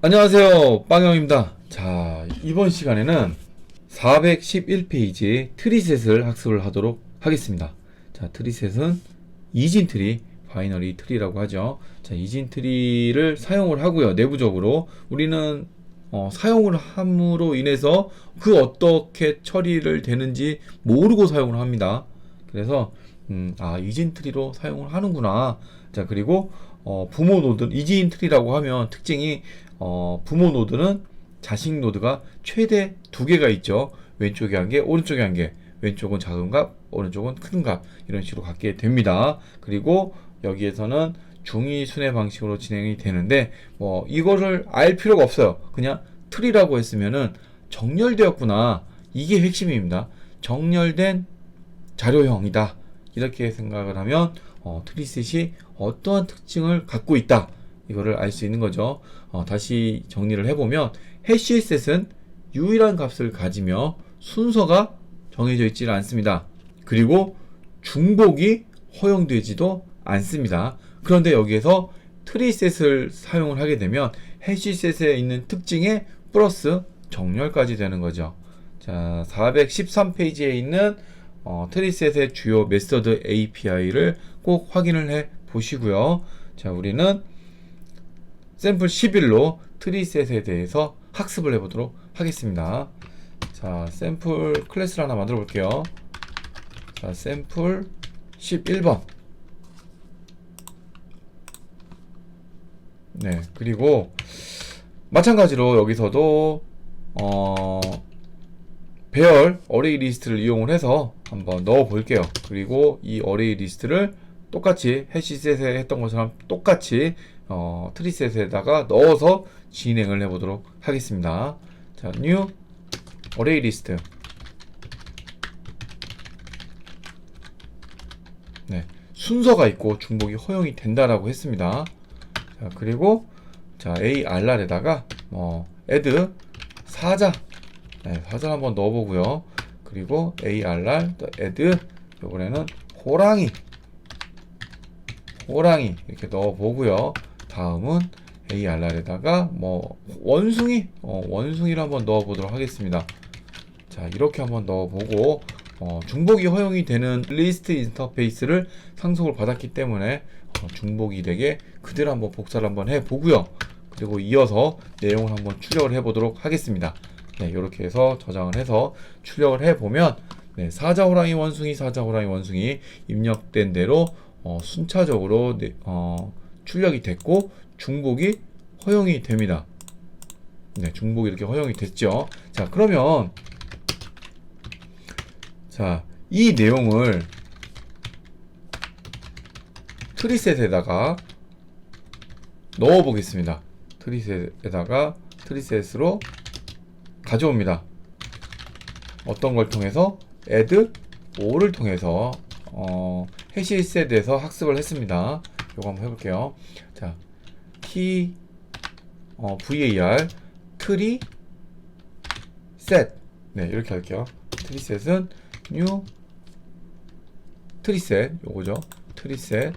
안녕하세요. 빵영입니다. 자, 이번 시간에는 411페이지 트리셋을 학습을 하도록 하겠습니다. 자, 트리셋은 이진 트리, 바이너리 트리라고 하죠. 자, 이진 트리를 사용을 하고요. 내부적으로 우리는 어, 사용을 함으로 인해서 그 어떻게 처리를 되는지 모르고 사용을 합니다. 그래서 음, 아 이진 트리로 사용을 하는구나. 자 그리고 어, 부모 노드 이진 트리라고 하면 특징이 어, 부모 노드는 자식 노드가 최대 두 개가 있죠. 왼쪽에 한 개, 오른쪽에 한 개. 왼쪽은 작은 값, 오른쪽은 큰 값. 이런 식으로 갖게 됩니다. 그리고 여기에서는 중위 순회 방식으로 진행이 되는데 뭐 이거를 알 필요가 없어요. 그냥 트리라고 했으면은 정렬되었구나. 이게 핵심입니다. 정렬된 자료형이다. 이렇게 생각을 하면 어, 트리셋이 어떠한 특징을 갖고 있다. 이거를 알 수 있는 거죠. 어, 다시 정리를 해보면 해시셋은 유일한 값을 가지며 순서가 정해져 있지는 않습니다. 그리고 중복이 허용되지도 않습니다. 그런데 여기에서 트리셋을 사용을 하게 되면 해시셋에 있는 특징에 플러스 정렬까지 되는 거죠. 자, 413페이지에 있는 어, 트리셋의 주요 메서드 API를 꼭 확인을 해 보시고요. 자, 우리는 샘플 11로 트리셋에 대해서 학습을 해보도록 하겠습니다. 자, 샘플 클래스를 하나 만들어 볼게요. 자, 샘플 11번. 네, 그리고 마찬가지로 여기서도 어, 배열 어레이 리스트를 이용을 해서 한번 넣어 볼게요. 그리고 이 어레이 리스트를 똑같이 해시셋에 했던 것처럼 똑같이 어, 트리셋에다가 넣어서 진행을 해 보도록 하겠습니다. 자, new 어레이 리스트. 네, 순서가 있고 중복이 허용이 된다라고 했습니다. 자, 그리고 자, ARR에다가 뭐 add 사자 네, 사자 한번 넣어보고요. 그리고 ARR 또 add 이번에는 호랑이 호랑이 이렇게 넣어보고요. 다음은 ARR에다가 뭐 원숭이 어, 원숭이를 한번 넣어보도록 하겠습니다. 자 이렇게 한번 넣어보고 어, 중복이 허용이 되는 리스트 인터페이스를 상속을 받았기 때문에 어, 중복이 되게 그대로 한번 복사를 한번 해보고요. 그리고 이어서 내용을 한번 출력을 해보도록 하겠습니다. 네, 이렇게 해서 저장을 해서 출력을 해보면 네, 사자 호랑이 원숭이 사자 호랑이 원숭이 입력된 대로 어, 순차적으로 네, 어, 출력이 됐고 중복이 허용이 됩니다. 네, 중복이 이렇게 허용이 됐죠. 자, 그러면 자, 이 내용을 트리셋에다가 넣어 보겠습니다. 트리셋에다가 트리셋으로 가져옵니다. 어떤 걸 통해서 add 5를 통해서 어, 해시셋에서 학습을 했습니다. 요거 한번 해볼게요. 자, t 어, var 트리 셋 네, 이렇게 할게요. 트리 셋은 new 트리 셋 요거죠. 트리 셋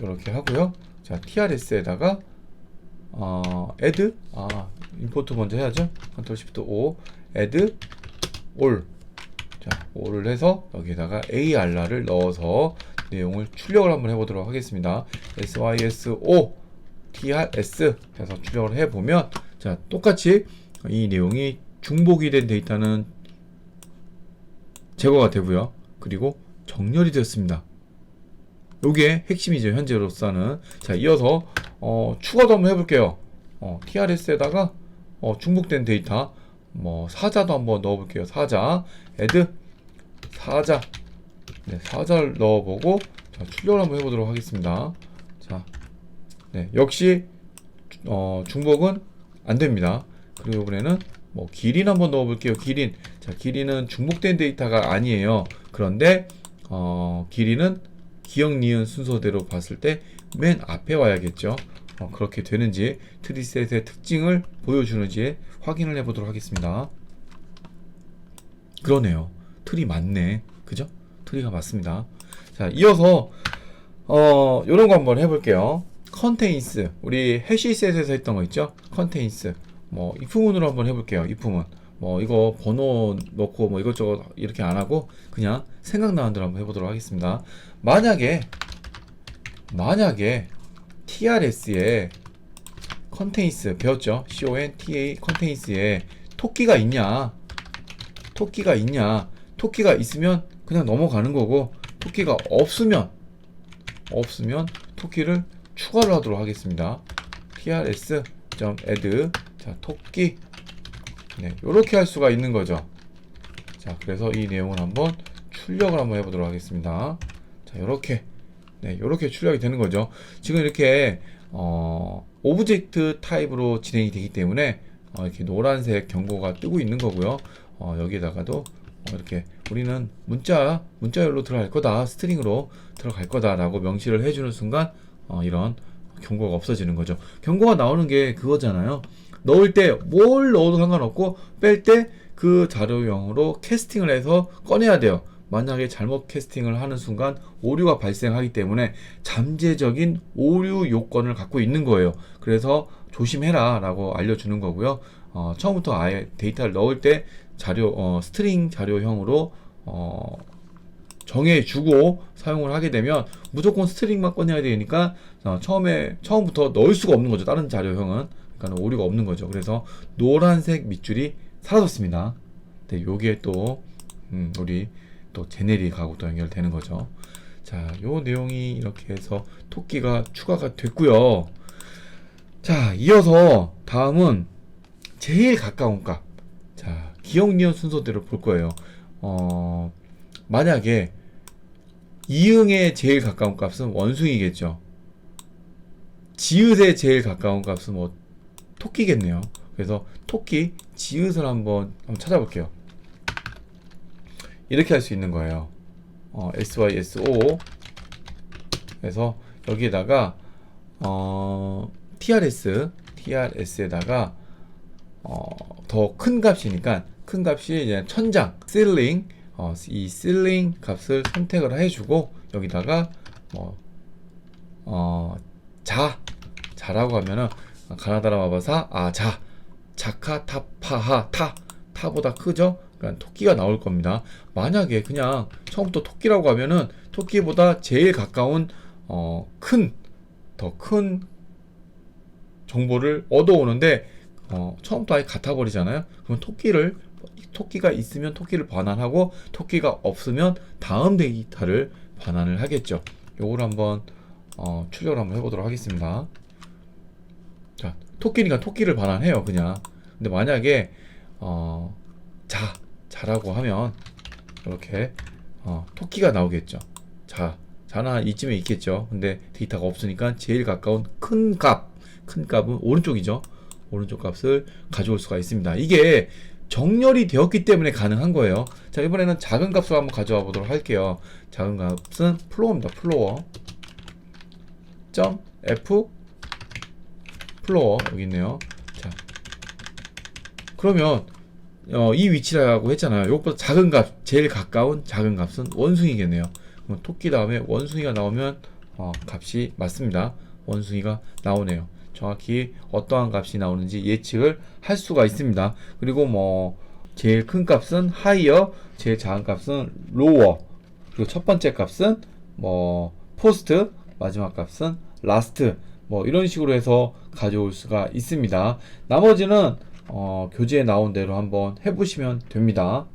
이렇게 하고요. 자, trs에다가 어, add 아, 임포트 먼저 해야죠. 컨트롤 시프트 O add all 자, all을 해서 여기에다가 ARR을 넣어서 내용을 출력을 한번 해보도록 하겠습니다. SYSO TRS 해서 출력을 해보면 자 똑같이 이 내용이 중복이 된 데이터는 제거가 되고요. 그리고 정렬이 되었습니다. 요게 핵심이죠 현재로서는 자 이어서 어, 추가도 한번 해볼게요 어, TRS에다가 어, 중복된 데이터 뭐 사자도 한번 넣어볼게요. 사자. add 사자. 네, 사자를 넣어보고 자, 출력을 한번 해보도록 하겠습니다. 자 네, 역시 어, 중복은 안 됩니다. 그리고 이번에는 뭐 기린 한번 넣어볼게요. 기린. 자 기린은 중복된 데이터가 아니에요. 그런데 어, 기린은 기억 니은 순서대로 봤을 때 맨 앞에 와야겠죠. 어, 그렇게 되는지 트리셋의 특징을 보여주는지 확인을 해보도록 하겠습니다. 그러네요. 틀이 맞네. 그죠? 트리가 맞습니다. 자, 이어서 어, 요런 거 한번 해볼게요. 컨테인스 우리 해시셋에서 했던 거 있죠? 컨테인스 뭐 if문으로 한번 해볼게요. if문 뭐 이거 번호 넣고 뭐 이것저것 이렇게 안 하고 그냥 생각나는 대로 한번 해보도록 하겠습니다. 만약에 만약에 TRS에 컨테인스 배웠죠? CONTA 컨테인스에 토끼가 있냐? 토끼가 있냐? 토끼가 있으면 그냥 넘어가는 거고 토끼가 없으면 없으면 토끼를 추가를 하도록 하겠습니다. trs.add 자 토끼 네 이렇게 할 수가 있는 거죠. 자 그래서 이 내용을 한번 출력을 한번 해보도록 하겠습니다. 자 이렇게 네 이렇게 출력이 되는 거죠. 지금 이렇게 어, 오브젝트 타입으로 진행이 되기 때문에 어, 이렇게 노란색 경고가 뜨고 있는 거고요. 어, 여기에다가도 어, 이렇게 우리는 문자 문자열로 들어갈 거다 스트링으로 들어갈 거다라고 명시를 해주는 순간 어, 이런 경고가 없어지는 거죠. 경고가 나오는 게 그거잖아요. 넣을 때 뭘 넣어도 상관없고 뺄 때 그 자료용으로 캐스팅을 해서 꺼내야 돼요. 만약에 잘못 캐스팅을 하는 순간 오류가 발생하기 때문에 잠재적인 오류 요건을 갖고 있는 거예요. 그래서 조심해라 라고 알려주는 거고요. 어, 처음부터 아예 데이터를 넣을 때 자료, 어, 스트링 자료형으로 어, 정해주고 사용을 하게 되면 무조건 스트링만 꺼내야 되니까 어, 처음에 처음부터 넣을 수가 없는 거죠. 다른 자료형은 그러니까 오류가 없는 거죠. 그래서 노란색 밑줄이 사라졌습니다. 네, 요게 또 음, 우리 또 제네릭하고 또 연결되는 거죠. 자, 요 내용이 이렇게 해서 토끼가 추가가 됐고요. 자, 이어서 다음은 제일 가까운 값. 자, 기억 니은 순서대로 볼 거예요. 어, 만약에 이응에 제일 가까운 값은 원숭이겠죠. 지읒에 제일 가까운 값은 뭐 토끼겠네요. 그래서 토끼 지읒을 한번, 한번 찾아볼게요. 이렇게 할 수 있는 거예요. 어, SYSO 그래서 여기에다가 어, TRS TRS에다가 어, 더 큰 값이니까 큰 값이 이제 천장 ceiling 어, 이 ceiling 값을 선택을 해주고 여기다가 뭐 어, 자 자라고 하면은 가나다라 마바사 아자 자카 타파하 타 타보다 크죠? 그러니까 토끼가 나올 겁니다. 만약에 그냥 처음부터 토끼라고 하면은 토끼보다 제일 가까운 어, 큰, 더 큰 정보를 얻어오는데 어, 처음부터 아예 같아 버리잖아요. 그럼 토끼를 토끼가 있으면 토끼를 반환하고 토끼가 없으면 다음 데이터를 반환을 하겠죠. 요걸 한번 어, 출력을 한번 해보도록 하겠습니다. 자, 토끼니까 토끼를 반환해요, 그냥. 근데 만약에 어, 자, 자라고 하면 이렇게 어, 토끼가 나오겠죠. 자, 한 이쯤에 있겠죠. 근데 데이터가 없으니까 제일 가까운 큰 값, 큰 값은 오른쪽이죠. 오른쪽 값을 가져올 수가 있습니다. 이게 정렬이 되었기 때문에 가능한 거예요. 자, 이번에는 작은 값을 한번 가져와 보도록 할게요. 작은 값은 플로어입니다. 플로어. 점 F 플로어 여기 있네요. 자, 그러면 어, 이 위치라고 했잖아요. 이것보다 작은 값, 제일 가까운 작은 값은 원숭이겠네요. 그럼 토끼 다음에 원숭이가 나오면 어, 값이 맞습니다. 원숭이가 나오네요. 정확히 어떠한 값이 나오는지 예측을 할 수가 있습니다. 그리고 뭐 제일 큰 값은 higher, 제일 작은 값은 lower, 그리고 첫 번째 값은 뭐 post, 마지막 값은 last, 뭐 이런 식으로 해서 가져올 수가 있습니다. 나머지는 어, 교재에 나온 대로 한번 해보시면 됩니다.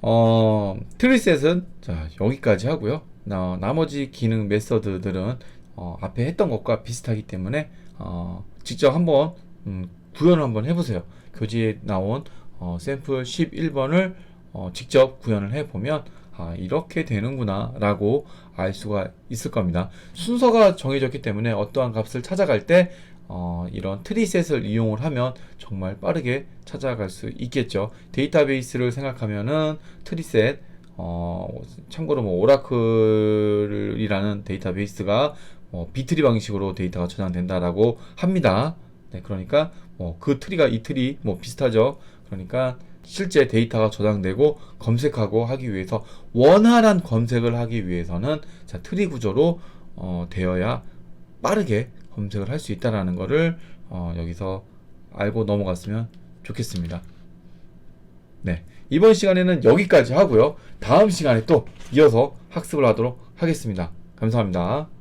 어, 트리셋은 자, 여기까지 하고요. 나, 나머지 기능 메서드들은 어, 앞에 했던 것과 비슷하기 때문에 어, 직접 한번 음, 구현을 한번 해보세요. 교재에 나온 어, 샘플 11번을 어, 직접 구현을 해보면 아, 이렇게 되는구나 라고 알 수가 있을 겁니다. 순서가 정해졌기 때문에 어떠한 값을 찾아갈 때 어, 이런 트리셋을 이용을 하면 정말 빠르게 찾아갈 수 있겠죠. 데이터베이스를 생각하면은 트리셋, 어, 참고로 뭐 오라클이라는 데이터베이스가 뭐 비트리 방식으로 데이터가 저장된다라고 합니다. 네, 그러니까 뭐 그 트리가 이 트리 뭐 비슷하죠. 그러니까 실제 데이터가 저장되고 검색하고 하기 위해서 원활한 검색을 하기 위해서는 자 트리 구조로 어, 되어야 빠르게 검색을 할 수 있다라는 거를 어, 여기서 알고 넘어갔으면 좋겠습니다. 네. 이번 시간에는 여기까지 하고요. 다음 시간에 또 이어서 학습을 하도록 하겠습니다. 감사합니다.